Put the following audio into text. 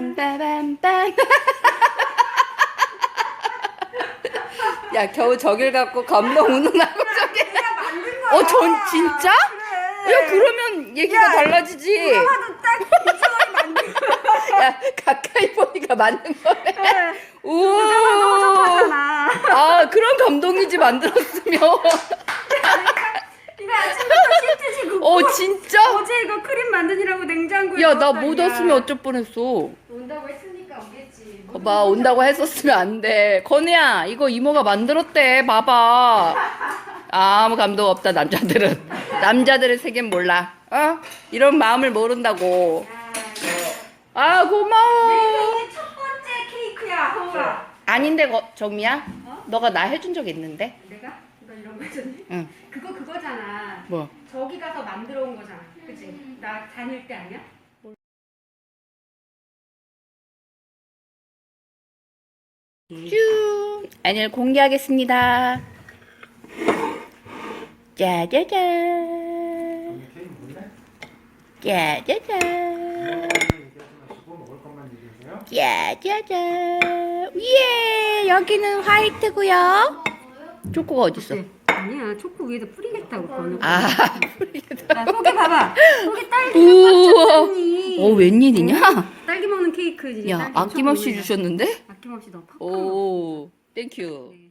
빰빠밤빰. 야 겨우 저길 갖고 감동 운운하고 저기. 내가 만든 거야. 어, 전 진짜? 그래. 야 그러면 얘기가 야, 달라지지. 누가 봐도 딱 이상하게 만든 거야. 야 가까이 보니까 맞는 거네. 그래. 오. 너무 착하잖아. 아 그런 감동이지 만들었으면. 이거 아침부터 시트지 굽고. 어 진짜? 어제 이거 크림 만드느라고 냉장고에 야나 넣었다니까. 못 왔으면 어쩔 뻔했어. 온다고 했으니까 오겠지. 뭐 봐봐 온다고 했었으면 안 돼. 건우야 이거 이모가 만들었대. 봐봐. 아무 감동 없다 남자들은. 남자들의 세계는 몰라. 어? 이런 마음을 모른다고. 아, 아내 고마워. 생일 첫 번째 케이크야, 허우아. 아닌데 거, 정미야? 어? 너가 나 해준 적 있는데? 내가? 너 이런 거 해줬니? 응. 그거 그거잖아. 뭐? 저기 가서 만들어 온 거잖아. 그치? 나 다닐 때 아니야? 쭉 안을 공개하겠습니다. 짜자잔. 짜자잔. 짜자잔. 예, 여기는 화이트고요. 초코가 어디 있어? 아니야. 초코 위에다 뿌리겠다고 거는 거. 아, 나 속에 봐봐. 속에 딸기 우와. 쳤잖니. 어 웬일이냐? 딸기 먹는 케이크지. 야, 딸기 아낌없이 초코 위에다. 주셨는데? 아낌없이 넣어. 팍 오, 땡큐. 네.